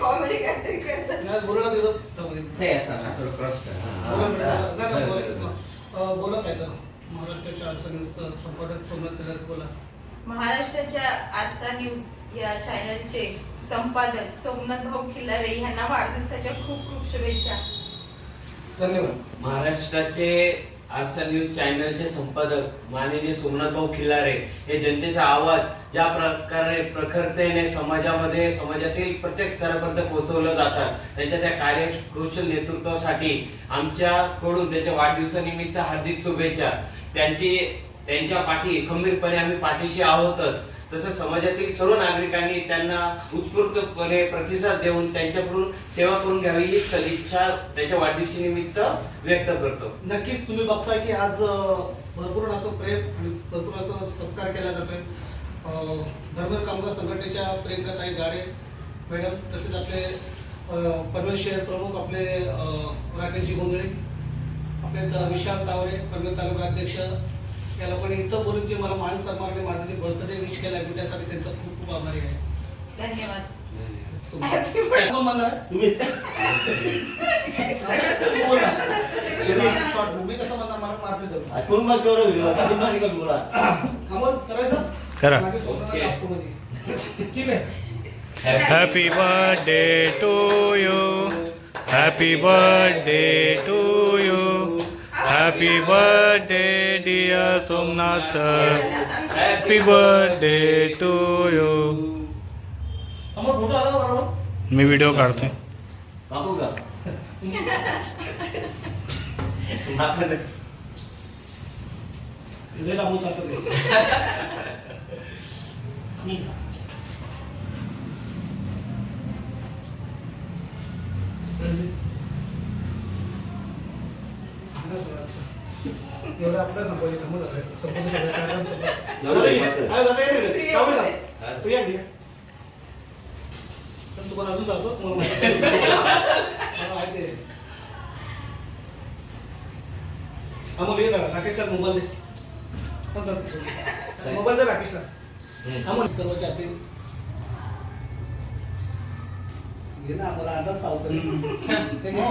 Comedy काहीतरी हा. बोला, काय महाराष्ट्राच्या आरसा संपादक सोमनाथ बोला. महाराष्ट्राच्या आरसा न्यूज या चॅनलचे संपादक सोमनाथ भाऊ खिल्लारे यांना वाढदिवसाच्या खूप खूप शुभेच्छा. धन्यवाद. महाराष्ट्राचे आरसा न्यूज चॅनलचे संपादक माननीय सोमनाथभाऊ खिल्लारे हे जनतेचा आवाज ज्या प्रकारे प्रखरतेने समाजामध्ये समाजातील प्रत्येक स्तरापर्यंत पोहोचवलं जातात त्यांच्या त्या कार्यकुशल नेतृत्वासाठी आमच्याकडून त्यांच्या वाढदिवसानिमित्त हार्दिक शुभेच्छा. त्यांची त्यांच्या पाठी खंबीरपणे आम्ही पाठीशी आहोतच. तसंच समाजातील सर्व नागरिकांनी त्यांना उत्स्फूर्तपणे प्रतिसाद देऊन त्यांच्याकडून सेवा करून घ्यावी ही सदिच्छा त्याच्या वाढदिवशीनिमित्त व्यक्त करतो. नक्कीच तुम्ही बघताय की आज भरपूर असं प्रेम आणि भरपूर असं सत्कार केला जातोय धर्मर धर्म कामगार संघटनेच्या प्रियंकाताई गाडे मॅडम तसेच आपले परमेश्वर शहर प्रमुख आपले राकेशजी गोंधळे आपले विशाल तावरे पनवेल तालुका अध्यक्ष या लोकांनी इथं बोलून जे मला मान सन्मानने माझं जे बर्थडे विश केला आहे मी त्यासाठी त्यांचा खूप खूप आभारी आहे धन्यवाद Happy birthday. आहे? तुम्ही तुम्ही बोला. Short movie कसं म्हणणार मला मारते धरून. कोण मग तेवढं व्हिडिओ आधी मारी का बोला अमोल करायचं करा. मागे सोडणार ओके. आतमध्ये. ठीक आहे Happy birthday to you. Happy birthday to you. Happy birthday, dear Somnath sir. Happy birthday to you. Amol photo आला का बरोबर मी व्हिडिओ काढतोय कापू का मागं ते- लय लांबून चालतो ते. एवढं आपलं संपवलं थांबू जाता. तू या तुम्हाला अजून चालतो तुम्हाला माहिती आहे. मला माहिती आहे अमोल ये जरा राकेशचा मोबाईल दे? मोबाईल दे राकेशला अमोल सर्वच्या हाती घे ना मला अंदाज सावतो ते घे.